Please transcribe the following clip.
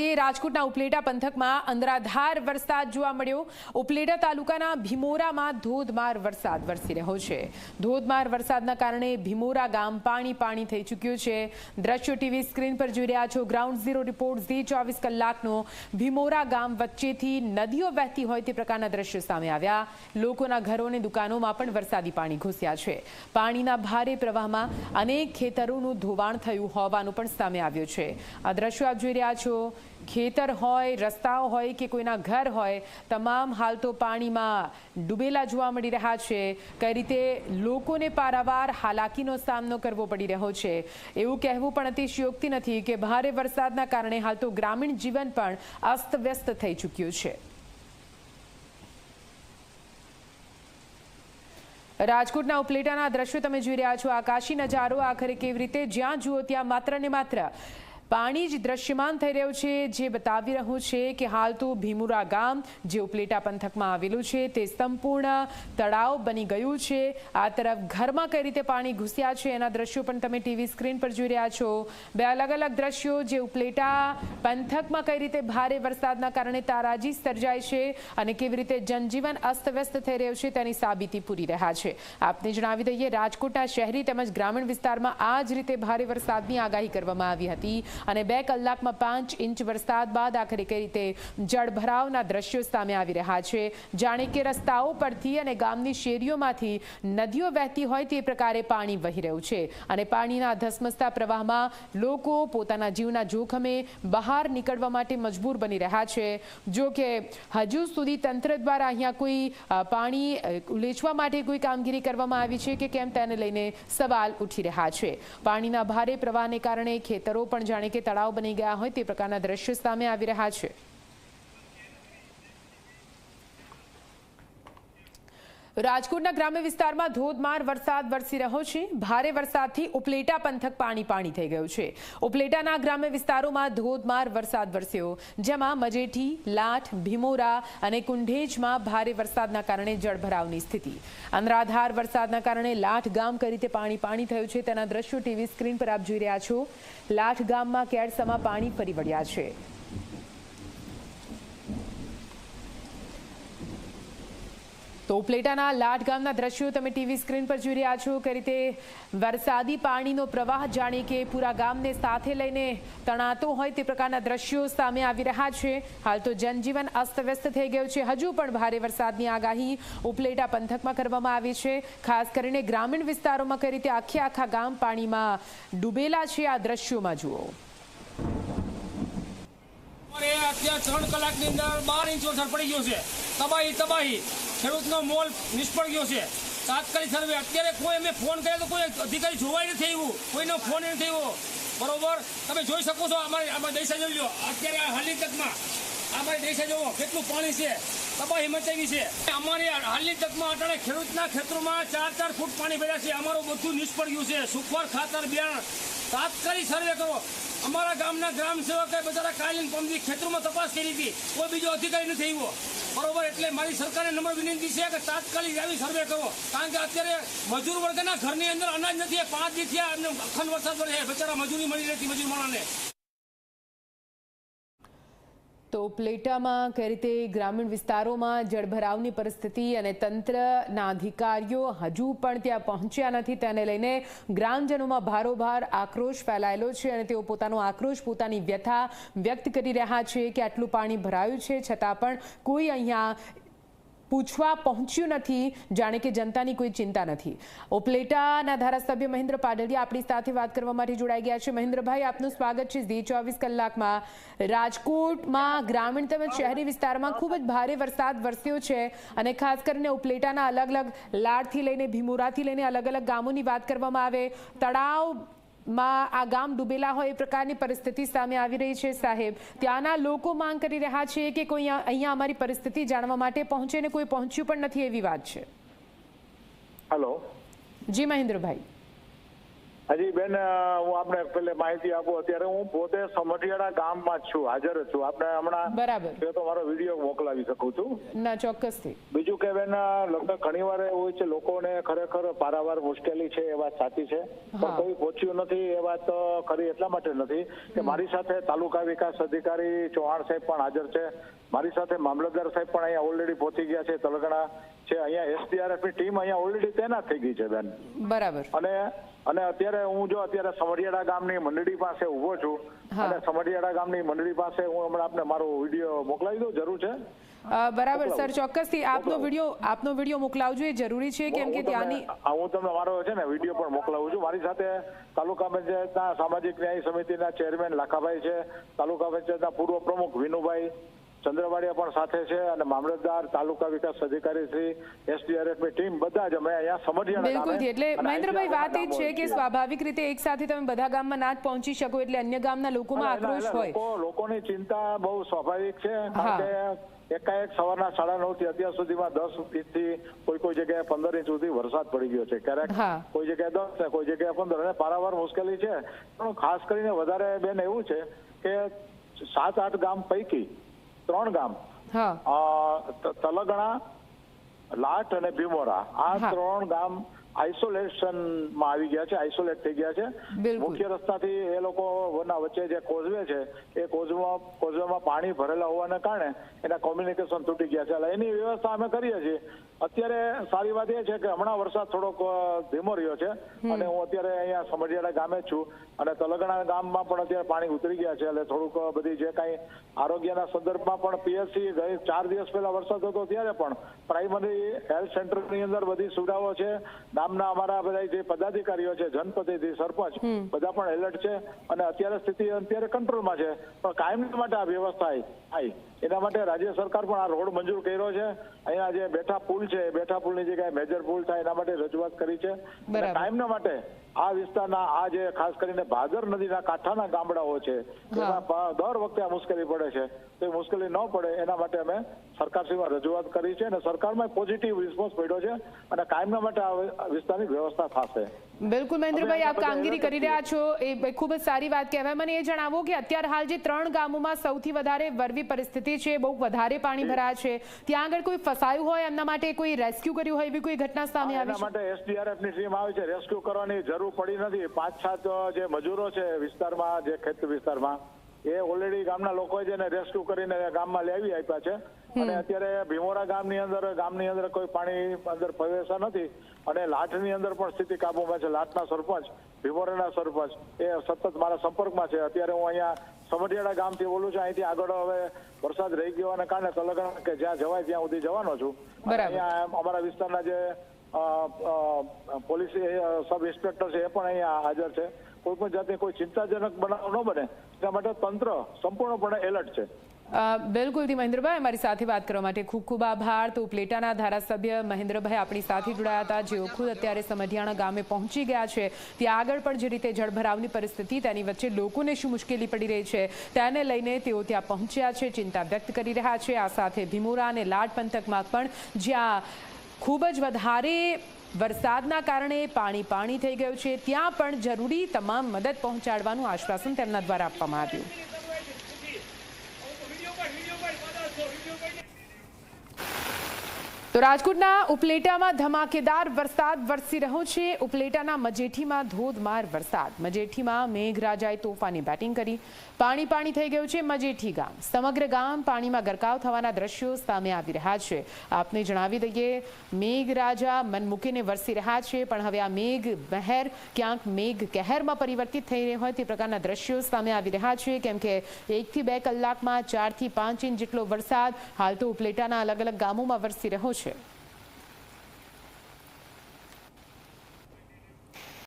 કરીએ રાજકોટના ઉપલેટા પંથકમાં અંદરાધાર વરસાદ જોવા મળ્યો. ઉપલેટા તાલુકાના ભીમોરામાં ધોધમાર વરસાદ વરસી રહ્યો છે. ધોધમાર વરસાદના કારણે ભીમોરા ગામ પાણી પાણી થઈ ચૂક્યું છે. દ્રશ્યો ટીવી સ્ક્રીન પર જોઈ રહ્યા છો. ગ્રાઉન્ડ ઝીરો રિપોર્ટ ઝી ચોવીસ કલાકનો. ભીમોરા ગામ વચ્ચેથી નદીઓ વહેતી હોય તે પ્રકારના દ્રશ્યો સામે આવ્યા. લોકોના ઘરો અને દુકાનોમાં પણ વરસાદી પાણી ઘૂસ્યા છે. પાણીના ભારે પ્રવાહમાં અનેક ખેતરોનું ધોવાણ થયું હોવાનું પણ સામે આવ્યું છે. આ દ્રશ્યો આપ જોઈ રહ્યા છો. ખેતર હોય, રસ્તાઓ હોય કે કોઈના ઘર હોય, તમામ હાલ તો પાણીમાં ડૂબેલા જોવા મળી રહ્યા છે. કઈ રીતે લોકોને પારાવાર હાલાકીનો સામનો કરવો પડી રહ્યો છે? એવું કહેવું પણ અતિશયોક્તિ નથી કે ભારે વરસાદના કારણે હાલ તો ગ્રામીણ જીવન પણ અસ્તવ્યસ્ત થઈ ચૂક્યું છે. રાજકોટના ઉપલેટાના દ્રશ્યો તમે જોઈ રહ્યા છો. આકાશી નજારો આખરે કેવી રીતે જ્યાં જુઓ ત્યાં માત્ર ને માત્ર પાણી જ દ્રશ્યમાન થઈ રહ્યું છે, જે બતાવી રહ્યું છે કે હાલ તો ભીમુરા ગામ, જે ઉપલેટા પંથકમાં આવેલું છે, તે સંપૂર્ણ તળાવ બની ગયું છે. આ તરફ ઘરમાં કઈ રીતે પાણી ઘૂસ્યા છે, એના દ્રશ્યો પણ તમે ટીવી સ્ક્રીન પર જોઈ રહ્યા છો. બે અલગ અલગ દ્રશ્યો, જે ઉપલેટા પંથકમાં કઈ રીતે ભારે વરસાદના કારણે તારાજી સર્જાય છે અને કેવી રીતે જનજીવન અસ્તવ્યસ્ત થઈ રહ્યું છે તેની સાબિતી પૂરી રહ્યા છે. આપને જણાવી દઈએ, રાજકોટના શહેરી તેમજ ગ્રામીણ વિસ્તારમાં આ જ રીતે ભારે વરસાદની આગાહી કરવામાં આવી હતી. અને બે કલાકમાં પાંચ ઇંચ વરસાદ બાદ આખરે રીતે જળભરાવના દ્રશ્યો સામે આવી રહ્યા છે. જાણે કે રસ્તાઓ પરથી અને ગામની શેરીઓમાંથી નદીઓ વહેતી હોય તે પ્રકારે પાણી વહી રહ્યું છે અને પાણીના ધસમસતા પ્રવાહમાં લોકો પોતાના જીવના જોખમે બહાર નીકળવા માટે મજબૂર બની રહ્યા છે. જો કે હજુ સુધી તંત્ર દ્વારા અહીંયા કોઈ પાણી ઉલેચવા માટે કોઈ કામગીરી કરવામાં આવી છે કે કેમ તેને લઈને સવાલ ઉઠી રહ્યા છે. પાણીના ભારે પ્રવાહને કારણે ખેતરો પણ જાણે કે તળાવ બની ગયા હોય તે પ્રકારના દ્રશ્યો સામે આવી રહ્યા છે. રાજકોટના ગ્રામ્ય વિસ્તારમાં ધોધમાર વરસાદ વરસી રહ્યો છે. ભારે વરસાદથી ઉપલેટા પંથક પાણી પાણી થઈ ગયું છે. ઉપલેટાના ગ્રામ્ય વિસ્તારોમાં ધોધમાર વરસાદ વરસ્યો. જેમાં મજેઠી લાઠ ભીમોરા અને કુંઢેજમાં ભારે વરસાદના કારણે જળભરાવની સ્થિતિ. અનરાધાર વરસાદના કારણે લાઠ ગામ કઈ રીતે પાણી પાણી થયું છે તેના દ્રશ્યો ટીવી સ્ક્રીન પર આપ જોઈ રહ્યા છો. લાઠ ગામમાં કેડસમાં પાણી ફરી વળ્યા છે. તો ઉપલેટાના લાટ ગામના દ્રશ્યો તમે ટીવી સ્ક્રીન પર જોઈ રહ્યા છો કઈ રીતે વરસાદી પાણીનો પ્રવાહ જાણે કે પૂરા ગામને સાથે લઈને તણાતો હોય તે પ્રકારના દ્રશ્યો સામે આવી રહ્યા છે. હાલ તો જનજીવન અસ્તવ્યસ્ત થઈ ગયું છે. હજુ પણ ભારે વરસાદની આગાહી ઉપલેટા પંથકમાં કરવામાં આવી છે. ખાસ કરીને ગ્રામીણ વિસ્તારોમાં કઈ રીતે આખે આખા ગામ પાણીમાં ડૂબેલા છે આ દ્રશ્યોમાં જુઓ. અત્યારે ત્રણ કલાકની અંદર બાર ઇંચ વરસાદ પડી ગયો છે. તબાહી તબાહી. ખેડૂતનો મોલ નિષ્ફળ ગયો છે. તાત્કાલિક સર્વે અત્યારે કોઈ અમે ફોન કર્યો તો કોઈ અધિકારી જોવાય નથી આવ્યું. કોઈનો ફોન નથી થયો બરોબર? તમે જોઈ શકો છો, અમારે અમારે દેશા જોઈ લો અત્યારે આ હકીકતમાં અમારે દેશા જોવો, કેટલું પાણી છે. તબાહી મચાવી છે. અમારી હાલની તકમાં અટાણે ખેડૂતના ખેતરોમાં ચાર ચાર ફૂટ પાણી ભર્યા છે. અમારું બધું નિષ્ફળ ગયું છે. સુખવાર ખાતર, બિયારણ તાત્કાલિક સર્વે કરો. અમારા ગામના ગ્રામ સેવકે બધા કાલીન પંપની ખેતરોમાં તપાસ કરી હતી. કોઈ બીજો અધિકારી નથી આવ્યો. બરોબર, એટલે મારી સરકારને નંબર વિનંતી છે કે તાત્કાલિક આવી સર્વે કરો. કારણ કે અત્યારે મજૂર વર્ગના ઘરની અંદર અનાજ નથી પાંચ દિવસ થયા એમને અખંડ વરસાદ પડે બચારા મજૂરી મળી રહેતી મજૂર માણાને તો પ્લેટામાં કઈ રીતે ગ્રામીણ વિસ્તારોમાં જળભરાવની પરિસ્થિતિ અને તંત્રના અધિકારીઓ હજુ પણ ત્યાં પહોંચ્યા નથી, તેને લઈને ગ્રામજનોમાં ભારોભાર આક્રોશ ફેલાયેલો છે અને તેઓ પોતાનો આક્રોશ, પોતાની વ્યથા વ્યક્ત કરી રહ્યા છે કે આટલું પાણી ભરાયું છે, છતાં પણ કોઈ અહીંયા પૂછવા પહોંચ્યું નથી, જાણે કે જનતાની કોઈ ચિંતા નથી. ઉપલેટાના ધારાસભ્ય મહેન્દ્ર પાડલિયા આપણી સાથે વાત કરવા માટે જોડાઈ ગયા છે. મહેન્દ્રભાઈ, આપનું સ્વાગત છે ઝી ચોવીસ કલાકમાં. રાજકોટમાં ગ્રામીણ તેમજ શહેરી વિસ્તારમાં ખૂબ જ ભારે વરસાદ વરસ્યો છે અને ખાસ કરીને ઉપલેટાના અલગ અલગ લાડથી લઈને ભીમુરાથી લઈને અલગ અલગ ગામોની વાત કરવામાં આવે. તળાવ માં આ ગામ ડૂબેલા હોય એ પ્રકારની પરિસ્થિતિ સામે આવી રહી છે સાહેબ. ત્યાંના લોકો માંગ કરી રહ્યા છે કે કોઈ અહીંયા- અહીંયા અમારી પરિસ્થિતિ જાણવા માટે પહોંચે ને કોઈ પહોંચ્યું પણ નથી એવી વાત છે. હલો. જી મહેન્દ્રભાઈ. હજી બેન હું આપને પેલે માહિતી આપું. અત્યારે હું પોતે સમઢિયાળા ગામમાં જ છું હાજર જ છું. આપણે હમણાં બરાબર. તો મારો વીડિયો મોકલાવી શકું છું. ના ચોક્કસથી. બીજું કે બેન લગભગ ઘણી વાર એવું હોય છે લોકોને ખરેખર પારાવાર મુશ્કેલી છે એ વાત સાચી છે. પણ કોઈ પહોંચ્યું નથી એ વાત ખરી એટલા માટે નથી કે મારી સાથે તાલુકા વિકાસ અધિકારી ચૌહાણ સાહેબ પણ હાજર છે. મારી સાથે મામલતદાર સાહેબ પણ અહીંયા ઓલરેડી પહોંચી ગયા છે તલગણા છે. અહીંયા એસડીઆરએફની ટીમ અહીંયા ઓલરેડી તૈનાત થઈ ગઈ છે બેન. બરાબર. અને અને અત્યારે હું જો અત્યારે સમઢિયાળા ગામની મંડળી પાસે ઊભો છું અને સમઢિયાળા ગામની મંડળી પાસે હું હમણાં આપને મારો વીડિયો મોકલાવી દઉં જરૂર છે? બરાબર. સર. ચોક્કસથી આપનો વીડિયો આપનો વીડિયો મોકલાવજો એ જરૂરી છે કેમ કે ત્યાંની હું તમને મારો છે ને વીડિયો પણ મોકલાવું છું. મારી સાથે તાલુકા પંચાયતના સામાજિક ન્યાય સમિતિના ચેરમેન લાખાભાઈ છે તાલુકા પંચાયતના પૂર્વ પ્રમુખ વિનુભાઈ ચંદ્રવાડિયા પણ સાથે છે અને મામલતદાર તાલુકા વિકાસ અધિકારી શ્રી એસડીઆરએફની ટીમ બધા જ અમે અહીંયા સમઢિયાળા બિલકુલ એટલે મહેન્દ્રભાઈ વાત એ છે કે સ્વાભાવિક રીતે એક સાથે તમે બધા ગામમાં ના જ પહોંચી શકો એટલે અન્ય ગામના લોકોમાં આક્રોશ હોય. લોકોની ચિંતા બહુ સ્વાભાવિક છે કારણ કે એકાએક સવારના સાડા નવથી અત્યાર સુધીમાં દસ ઇંચથી કોઈ કોઈ જગ્યાએ પંદર ઇંચ સુધી વરસાદ પડી ગયો છે. ક્યારેક કોઈ જગ્યાએ દસ ને કોઈ જગ્યાએ પંદર અને પારાવાર મુશ્કેલી છે. પણ ખાસ કરીને વધારે બેન એવું છે કે સાત આઠ ગામ પૈકી ત્રણ ગામ. તલગણા લાટ અને ભીમોરા. આ ત્રણ ગામ આઇસોલેશનમાં આવી ગયા છે આઇસોલેટ થઈ ગયા છે. મુખ્ય રસ્તાથી એ લોકો ના વચ્ચે જે કોઝવે છે એ કોઝમાં કોઝવેમાં પાણી ભરેલા હોવાને કારણે એના કોમ્યુનિકેશન તૂટી ગયા છે. એટલે એની વ્યવસ્થા અમે કરીએ છીએ. અત્યારે સારી વાત એ છે કે હમણાં વરસાદ થોડોક ધીમો રહ્યો છે. અને હું અત્યારે અહીંયા સમજિયાળા ગામે જ છું. અને તલગણા ગામમાં પણ અત્યારે પાણી ઉતરી ગયા છે. એટલે થોડુંક બધી જે કાંઈ આરોગ્યના સંદર્ભમાં પણ પીએચસી ગઈ ચાર દિવસ પહેલા વરસાદ હતો ત્યારે પણ પ્રાઇમરી હેલ્થ સેન્ટરની અંદર બધી સુવિધાઓ છે. ગામના અમારા બધા જે પદાધિકારીઓ છે જનપ્રતિનિધિ સરપંચ બધા પણ એલર્ટ છે અને અત્યારે સ્થિતિ અત્યારે કંટ્રોલમાં છે. પણ કાયમ માટે આ વ્યવસ્થા આવી. એના માટે રાજ્ય સરકાર પણ આ રોડ મંજૂર કર્યો છે. અહીંયા જે બેઠા પુલ છે બેઠા પુલની જગ્યાએ મેજર પુલ થાય એના માટે રજૂઆત કરી છે. કાયમના માટે આ વિસ્તારના આ જે ખાસ કરીને ભાદર નદીના કાંઠાના ગામડાઓ છે દર વખતે આ મુશ્કેલી પડે છે. તો એ મુશ્કેલી ન પડે એના માટે અમે સરકારશ્રીમાં રજૂઆત કરી છે અને સરકારમાં પોઝિટિવ રિસ્પોન્સ પડ્યો છે. અને કાયમના માટે આ વિસ્તારની વ્યવસ્થા થશે. બિલકુલ મહેન્દ્રભાઈ આપ કામગીરી કરી રહ્યા છો એ ખૂબ જ સારી વાત કહેવાય. મને એ જણાવો કે અત્યારે હાલ જે ત્રણ ગામોમાં સૌથી વધારે વરવી પરિસ્થિતિ છે બહુ વધારે પાણી ભરાયા છે ત્યાં આગળ કોઈ ફસાયું હોય એમના માટે કોઈ રેસ્ક્યુ કર્યું હોય એવી કોઈ ઘટના સામે આવી છે? માટે એસડીઆરએફની ટીમ આવી છે. રેસ્ક્યુ કરવાની જરૂર પડી નથી. પાંચ સાત જે મજૂરો છે વિસ્તારમાં જે ખેત વિસ્તારમાં એ ઓલરેડી ગામના લોકો જેને રેસ્ક્યુ કરીને ગામમાં લેવી આપ્યા છે. અને અત્યારે ભીમોરા ગામની અંદર ગામની અંદર કોઈ પાણી અંદર પ્રવેશા નથી. અને લાઠની અંદર પણ સ્થિતિ કાબુમાં છે. લાઠના સરપંચ ભીમોરાના સરપંચ એ સતત મારા સંપર્કમાં છે. અત્યારે હું અહીંયા સમઢિયાળા ગામથી બોલું છું. અહીંથી આગળ હવે વરસાદ રહી ગયો અને કારણે તલગણ કે જ્યાં જવાય ત્યાં સુધી જવાનો છું. અહીંયા અમારા વિસ્તારના જે પોલીસ સબ ઇન્સ્પેક્ટર છે એ પણ અહીંયા હાજર છે. કોઈ પણ કોઈ ચિંતાજનક બનાવ ન બને. એના માટે તંત્ર સંપૂર્ણપણે એલર્ટ છે. બિલકુલ બિલકુલથી મહેન્દ્રભાઈ, અમારી સાથે વાત કરવા માટે ખૂબ ખૂબ આભાર. તો પ્લેટાના ધારાસભ્ય મહેન્દ્રભાઈ આપણી સાથે જોડાયા હતા. જેઓ ખુદ અત્યારે સમઢિયાણા ગામે પહોંચી ગયા છે. ત્યાં આગળ પણ જે રીતે જળભરાવની પરિસ્થિતિ, તેની વચ્ચે લોકોને શું મુશ્કેલી પડી રહી છે, તેને લઈને તેઓ ત્યાં પહોંચ્યા છે, ચિંતા વ્યક્ત કરી રહ્યા છે. આ સાથે ભીમોરા અને લાડ પંથકમાં પણ જ્યાં ખૂબ જ વધારે વરસાદના કારણે પાણી પાણી થઈ ગયું છે. ત્યાં પણ જરૂરી તમામ મદદ પહોંચાડવાનું આશ્વાસન તેમના દ્વારા આપવામાં આવ્યું. તો રાજકોટના ઉપલેટામાં ધમાકેદાર વરસાદ વરસી રહ્યો છે. ઉપલેટાના મજેઠીમાં ધોધમાર વરસાદ. મજેઠીમાં મેઘરાજાએ તોફાની બેટિંગ કરી. પાણી પાણી થઈ ગયું છે મજેઠી ગામ. સમગ્ર ગામ પાણીમાં ગરકાવ થવાના દ્રશ્યો સામે આવી રહ્યા છે. આપને જણાવી દઈએ, મેઘરાજા મન મૂકીને વરસી રહ્યા છે, પણ હવે આ મેઘ મહેર ક્યાંક મેઘ કહેરમાં પરિવર્તિત થઈ રહ્યો હોય તે પ્રકારના દ્રશ્યો સામે આવી રહ્યા છે. કેમ કે એકથી બે કલાકમાં ચારથી પાંચ ઇંચ જેટલો વરસાદ હાલ તો ઉપલેટાના અલગ અલગ ગામોમાં વરસી રહ્યો છે